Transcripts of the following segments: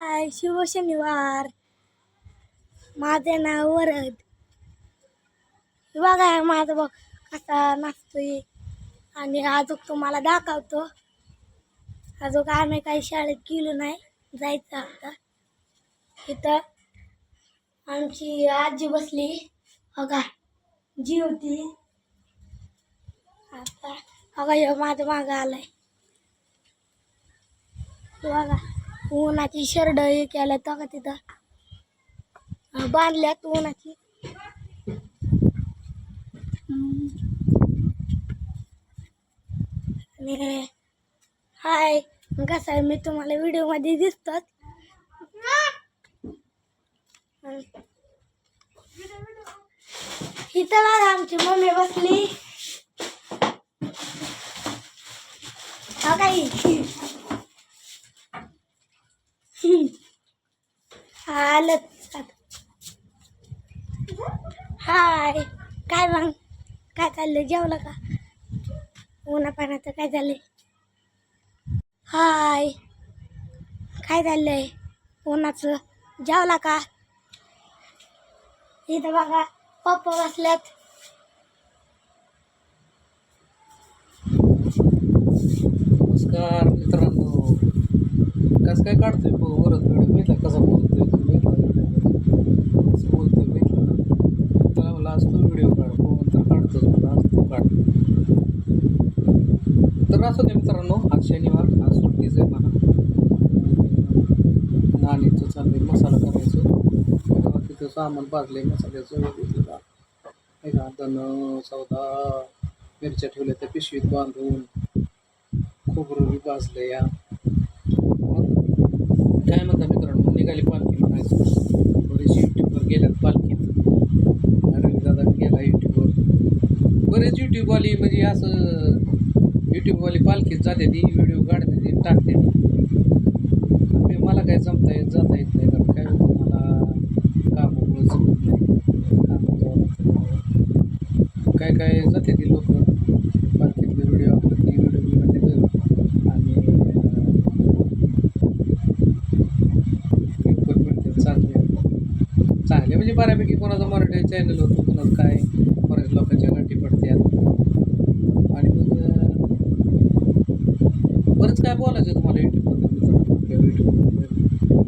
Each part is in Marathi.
हाय शिव शनिवार. माझे नाव वरद. बघा माझं बघ कसा नाचतोय. आणि अजून तुम्हाला दाखवतो. आजूक आम्ही काही शाळेत गेलो नाही जायचं आता. इथं आमची आजी बसली. बघा जी होती. आता बघा ह्यो माझं मागं आलाय. बघा. उन्हाची शर्ड हे केल्या तर का तिथं बांधल्यात उन्हाची. हाय कसं आहे? मी तुम्हाला व्हिडिओमध्ये दिसतोच इथं बघा आमची मम्मी बसली. हा. काही चालत हाय काय मग? काय चाललंय? जेवलं का? उन्हा पाण्याचं काय चाललंय? हाय काय चाललंय? उन्हाचं. जेवला का? इथं बघा पप्पा बसल्यात. नमस्कार मित्रांनो. कसं काय काढतोय? प- वरच बोलतोय? असं बोलतो कसं बोलतोय ना त्याला मला आज तो व्हिडिओ काढ हो तर काढतोच मला आज तो काढ. तर असं नाही मित्रांनो आज शनिवार आज सुट्टीच आहे मला. नाणीचं चाललंय मसाला करायचं. तेव्हा तिथं सामान भाजलंय मसाल्याचं घेतलं नाही का? धन सौदा मिरच्या ठेवल्या त्या पिशवीत बांधून. खोबरं बी भाजलं या काय म्हणता मित्रांनो निघाली पालखी म्हणायचं बरेच यूट्यूबवर गेल्यात पालखीत रवी दादा गेला यूट्यूबवर बरेच यूट्यूबवाली म्हणजे असं युट्यूबवाली पालखीत जाते ती व्हिडिओ काढते ती टाकते मी मला काय जमता येत जाता येत नाही कारण काय होतं मला कामामुळे जमत नाही. कामात जावं लागतं काय काय जाते ती लोक. पालखीतले व्हिडिओ आपलं ती व्हिडिओ आणि चांगले चांगले म्हणजे बऱ्यापैकी कोणाचं मराठी चॅनल होतं कोणाचं काय बऱ्याच लोकांच्या गाठी पडतात आणि मग अं, बरंच काय बोलायचं तुम्हाला यूट्यूबबद्दल मित्रांनो आपल्या यूट्यूबबद्दल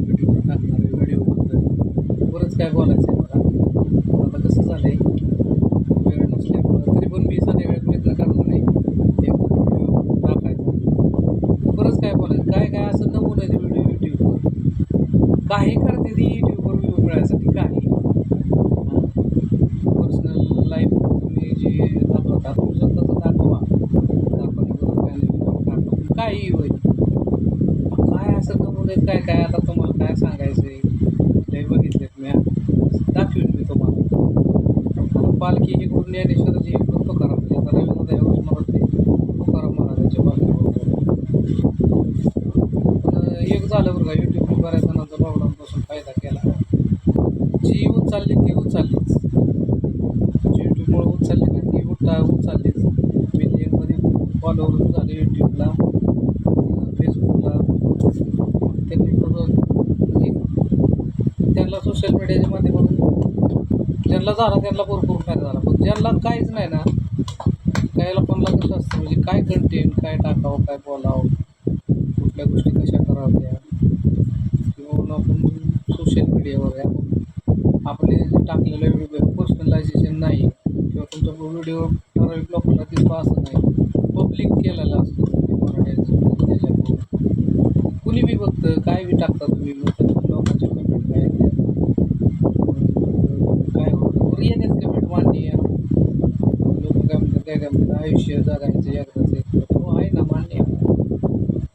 यूट्यूबवर टाकणारे व्हिडिओबद्दल काय बोलायचं आहे मला. आता कसं झालं आहे वेळ नसल्यामुळं तरी पण मी संध्याकाळी प्रयत्न करणार नाही. एक व्हिडिओ टाकायचा. बरंच काय बोलायचं काय काय असं नमुना आहे व्हिडिओ यूट्यूबवर. काही करते ती यूट्यूबवर व्ह्यू मिळायसाठी काही. पर्सनल लाईफ तुम्ही जी दाखवता शकता तसं दाखवा. दाखवण्याबरोबर काय दाखवा काही होईल. काय असं नमुने आहेत काय काय आता तुम्हाला काय सांगायचं आहे लय बघितलं मी दाखवीन मी तुम्हाला पालखी ही गुरु ज्ञानेश्वरची ही तुकाराम म्हणजे आता रवींद्र यावेळेस म्हणत तुकाराम महाराजांच्या पालखी एक झालं बरं का यूट्यूबने बऱ्याच जणांचा लॉकडाऊनपासून फायदा केला. जी उचलली ती उचललीच. जी यूट्यूबमुळे उचलली ना ती उठा उचललीच. मिलियनमध्ये फॉलोअर झाले यूट्यूबला फेसबुकला त्यांनी थोडं म्हणजे त्यांना सोशल मीडियाच्या माध्यमातून ज्यांना झाला त्यांना भरपूर फायदा झाला. पण ज्यांना काहीच नाही ना काही लोकांना कसं असतं म्हणजे काय कंटेंट काय टाकावं काय बोलावं कुठल्या गोष्टी कशा कराव्या किंवा आपण सोशल मीडियावर आपण आपले जे टाकलेले व्हिडिओ पर्सनलायझेशन नाही किंवा तुमचा व्हिडिओ ठराविक लोकांना दिसला असं नाही पब्लिक केलेला असतो. त्याच्याकडून कुणी बी बघतं काय बी टाकता तुम्ही मग त्यातून लोकांचे कमेंट काय येतात. मग काय होतं बरं येतात कमेंट मान्य लोक काय काय आयुष्य जगायचं एकदाच एक हो आहे ना मान्य. आहे.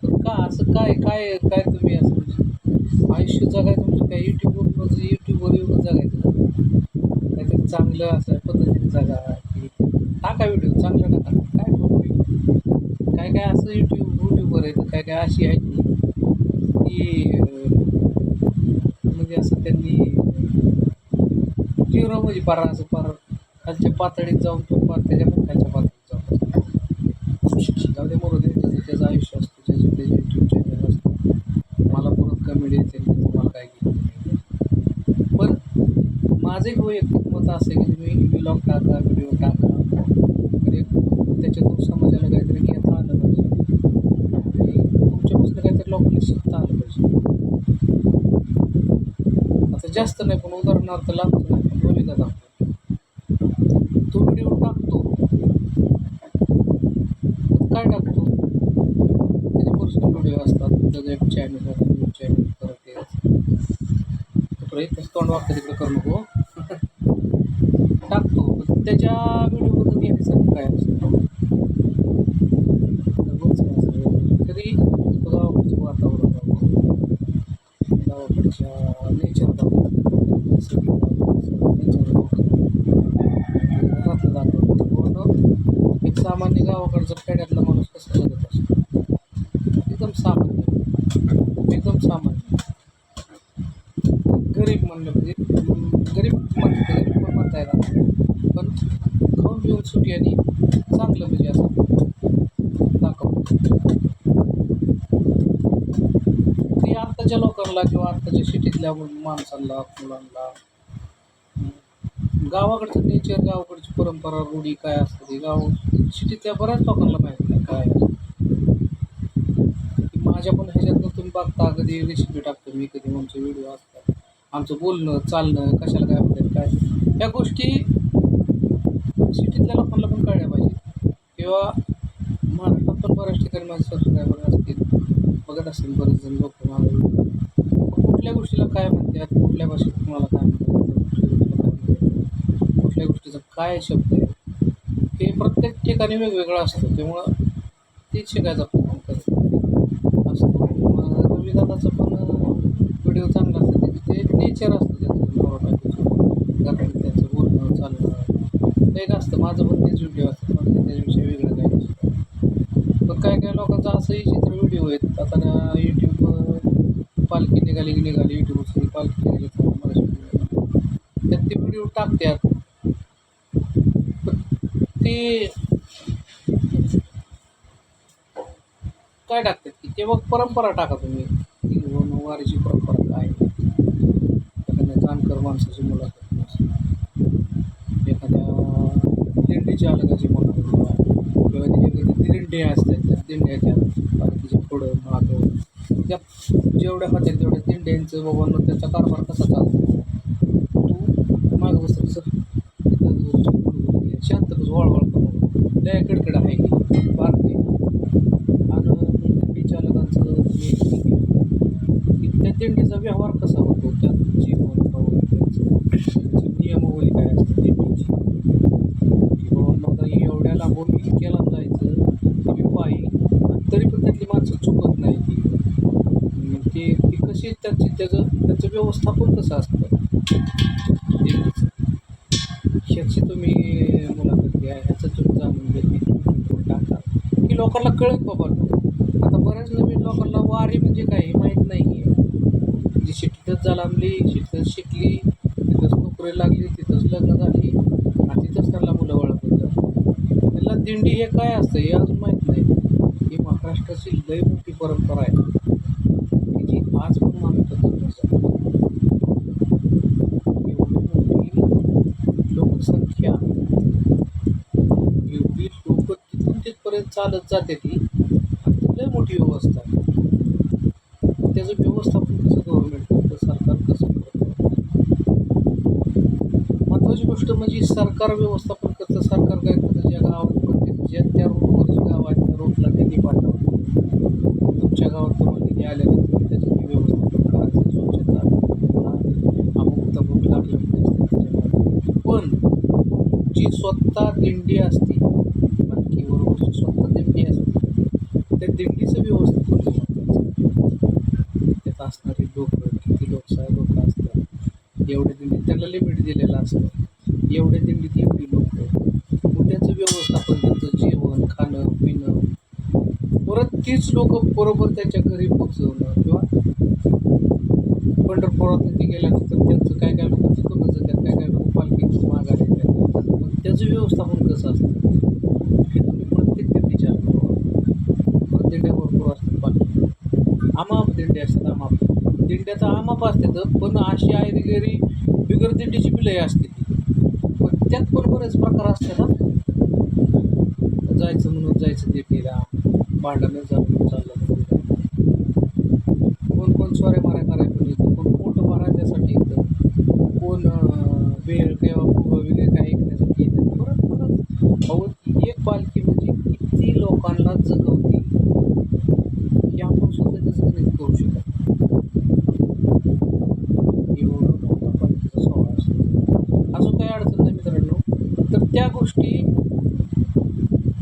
पण का असं काय काय काय तुम्ही असं म्हणजे आयुष्य जगायचं म्हणजे काय? यूट्यूबवर म्हणजे यूट्यूबवर येऊन जगायचं काहीतरी चांगलं असं पद्धतीने जगा की टाका व्हिडिओ चांगलं टाका. काय बघू काय काय असं यूट्यूब यूट्यूबवर आहे तर काय काय अशी आहेत की म्हणजे असं त्यांनी जीवन म्हणजे पार असं पार खालच्या पातळीत जाऊन तो त्याच्या पण खालच्या पातळीत जाऊन जाऊ दे त्याचं त्याचं आयुष्य असतं त्याचं त्याचे यूट्यूब चॅनल असतं. मला परत कमेडी येते तुम्हाला काय केलं पण माझं एक वैयक्तिक मत असं आहे की तुम्ही व्हिलॉग टाका व्हिडिओ टाका तर त्याच्यातून समाजाला काहीतरी घेता आलं पाहिजे. तुमच्यापासून काहीतरी लोकांना शिकता आलं पाहिजे. आता जास्त नाही पण उदाहरणार्थ लागतो नाही पण भूमिका तो व्हिडिओ टाकतो काय टाकतो? त्याचे पर्सनल व्हिडिओ असतात? त्याचं एक चॅनल यूट्यूब चॅनल परत इथंच तोंड वागतं तिकडे करू नको. टाकतो. त्याच्या व्हिडिओबद्दल घेण्यासाठी काय असतं दररोज काय असतं कधी गावाकडचं वातावरण दाखवतो गावाकडच्या नेचर दाखवतो नेचर घरातलं दाखवतो पूर्ण एक सामान्य गावाकडचं खेड्यातला माणूस कसं जगत असतो एकदम सामान्य. एकदम सामान्य. गरीब म्हणलं म्हणजे गरीब म्हणजे गरीब पण म्हणता येणार पण खाऊन पिऊन सुखी आणि चांगलं म्हणजे असं. दाखवतो ते आत्ताच्या लोकांना किंवा आत्ताच्या सिटीतल्या माणसांना मुलांना गावाकडचं नेचर गावाकडची परंपरा रूढी काय असते ते गाव सिटीतल्या बऱ्याच लोकांना माहीत नाही काय माझ्या पण ह्याच्यातनं तुम्ही बघता कधी रेसिपी टाकतो मी कधी आमचे व्हिडिओ असतात. आमचं बोलणं चालणं कशाला काय आपल्याला काय? या गोष्टी सिटीतल्या लोकांना पण कळल्या पाहिजे किंवा महाराष्ट्रात पण बऱ्याच ठिकाणी माझे सबस्क्रायबर असतील. बघत असतील बरेच जण लोक माझा कुठल्या गोष्टीला काय म्हणतात कुठल्या भाषेत तुम्हाला काय म्हणतात कुठल्या गोष्टीचा काय शब्द आहे हे प्रत्येक ठिकाणी वेगवेगळं असतं. त्यामुळं तेच शिकायचा आपण करत असतो मग पण व्हिडिओ चांगला असतं. त्याचं ते नेचर असतं त्याचं घरात त्याचं बोलणं चालणं ते एक असतं. माझं पण तेच व्हिडिओ असतं. पण त्याच्याविषयी वेगळं काही नसतं. पण काय काय लोकांचा असंही चित्र व्हिडिओ आहेत. आता यूट्यूब पालखी निघाली की निघाली यूट्यूबवर पालखी निघाली. मराठी त्यात ते व्हिडिओ टाकतात. ते काय टाकतात? ते मग परंपरा टाका तुम्ही. वारीची परंपरा काय? आहे. एखाद्या जाणकर माणसाची मुलाखत एखाद्या दिंडीच्या अलगाची मुलाखत किंवा त्याच्याकडे दिंड्या असतात त्या दिंड्याच्या पालखीच्या पुढं मागं त्या जेवढ्या होत्या तेवढ्या दिंड्यांचं बाबांना त्याचा कारभार कसा चालतो? तू मागं बस सर. शांत बस वळवळ करू लय कडकड आहे. की फार आणि दिंडी चालकांचं तुम्ही हे घ्या. की त्या दिंडीचा व्यवहार कसा होतो त्यात? जीवन त्यांची नियमावली काय असते दिंडीची की बाबा मग आता एवढ्या लांबून इतक्याला जायचं तुम्ही पायी तरी पण त्यातली माणसं चुकत नाही ती. मग ते ती कशी त्याची त्याचं त्याचं व्यवस्थापन कसं असतं? दिंडीचं ह्याची तुम्ही मुलाखत घ्या. ह्याचं तुम्ही जाणून घ्या टाका. की लोकांना कळत बाबा. आता बऱ्याच नवीन लोकांना वारी म्हणजे काय हे माहीत नाही आहे म्हणजे जी झाला जालांबली शिटीतच शिकली तिथंच नोकरी लागली तिथंच लग्न झाली आणि तिथंच त्यांना मुलं वळत होतं त्यांना दिंडी हे काय असतं हे अजून माहीत नाही. ही महाराष्ट्राची लय मोठी परंपरा आहे. की जी आज पण मानतात लोकसंख्या एवढी लोक तिथून तिथपर्यंत चालत जाते ती. लय मोठी व्यवस्था त्याचं व्यवस्था कसं गव्हर्नमेंट करतं सरकार कसं करतं महत्त्वाची गोष्ट म्हणजे सरकार व्यवस्थापन करतं. सरकार काय करतं? ज्या गावात प्रत्येक ज्या त्या रोडवरची गाव आहेत त्या रोडला त्यांनी पाठवतो तुमच्या गावात तुम्हाला निधी आल्यानंतर त्याचं तुम्ही व्यवस्थापन करायचं स्वच्छता हा, अमुक तमुक लागलं म्हणजे पाहिजे पण जी स्वतः दिंडी असते पालखीबरोबरची स्वतः दिंडी असते त्या दिंडीचं व्यवस्थापन त्यात असणारी लोक किती लोकसाय लोक असतात एवढे दिंडी त्यांना लिमिट दिलेलं असतं. एवढ्या दिंडीत एवढी लोक. मग त्याचं व्यवस्थापन त्यांचं जेवण खाणं पिणं. परत तीच लोक बरोबर त्यांच्या घरी पोचवणं किंवा पंढरपुरात ते गेल्यानंतर त्यांचं काय काय लोक तिथं जातात काय काय लोक पालखीचं माघारी येतात मग त्याचं व्यवस्थापन कसं असतं? हे तुम्ही प्रत्येक दिंडीच्या प्रत्येक दिंड्या भरपूर असतात पालखी. आमाप दिंडी असतात आमाप. दिंड्याचा आमाप असतात पण अशी आयरी बिगर दिंडीची बिलही असते त्यात पण बरेच प्रकार असतात ना जायचं म्हणून जायचं दिंडीला भांडणं जाऊन चाललं कोण कोण स्वारे मारा करायला येतं. कोण पोट त्यासाठी येतं. कोण अं, बेळ किंवा वगैरे काही ऐकण्यासाठी येतं. परत परत अहो एक पालखी म्हणजे किती लोकांना जगवते हे आपण स्वतःच नाही करू शकत एवढं मोठा पालखीचा सोहळा असतो अजून काही अडचण नाही मित्रांनो तर त्या गोष्टी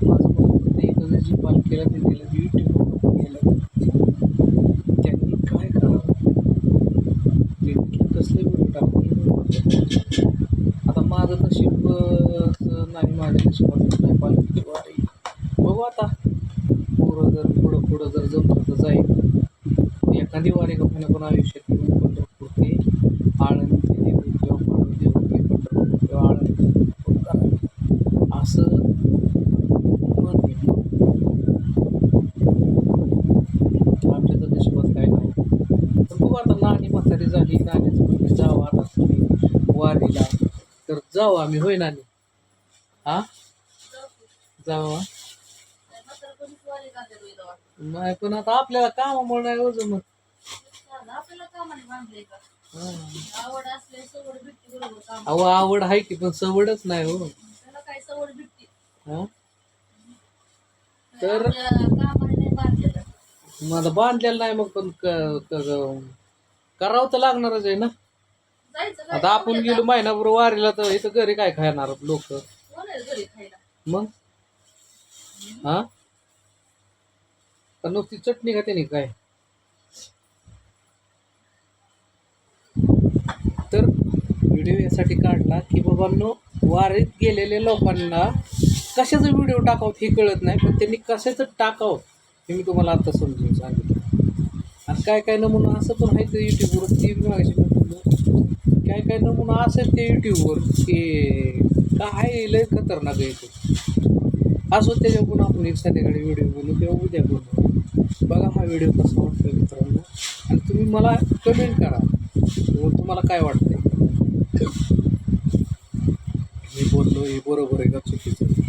माझं मत होतं ते एखादं जी पालखीला दिलेलं यूट्यूब गेलं त्यांनी काय करावं ते कसले व्हिडिओ टाकले आता माझं नशीब नाही माझ्या नशिबात नाही पालखीची वारी बघू आता. पुढं जर पुढं पुढं जर जमलं तर जाईल. एखादी वारी का पण आयुष्यात येऊन पंढरपूर ते आळंदी ते देऊ किंवा पाडू देऊ ते पंढरपूर किंवा आळंदी पंढरपूर करावे असं मत आमच्या तर नशिबात काय नाही. बघू आता नाणी म्हातारी झाली नाण्याचं म्हणजे जावं आता तुम्ही वारीला. जाऊ आम्ही होय नाणी हा? जाऊ? नाही पण आता आपल्याला कामामुळे नाही जमत हा. काम अहो आवड आहे की पण सवडच नाही हो. हा? तर नाही बांधलेलं नाही मग पण क- क- करावं तर लागणारच आहे ना. आता आपण गेलो महिनाभर वारीला तर इथं घरी काय खाणार लोक? मग? हा? तर नुसती चटणी का त्याने काय? तर व्हिडिओ यासाठी काढला की बाबांनो वारीत गेलेल्या लोकांना कशाचा व्हिडिओ टाकावं हे कळत नाही पण त्यांनी कशाचं टाकावं हे मी तुम्हाला आता समजून सांगितलं. आणि काय काय नमुना असं पण आहे ते यूट्यूबवर ती मी बोललो काय काय नमुना असेल ते यूट्यूबवर की काय लय खतरनाक आहे ते. असो त्याच्याकडून आपण एक संध्याकाळी व्हिडिओ बोलू किंवा उद्या बोलू. बघा हा व्हिडिओ कसा वाटतो मित्रांनो. आणि तुम्ही मला कमेंट करा. तुम्हाला काय वाटतंय? मी बोललो हे बरोबर आहे का चुकीचं?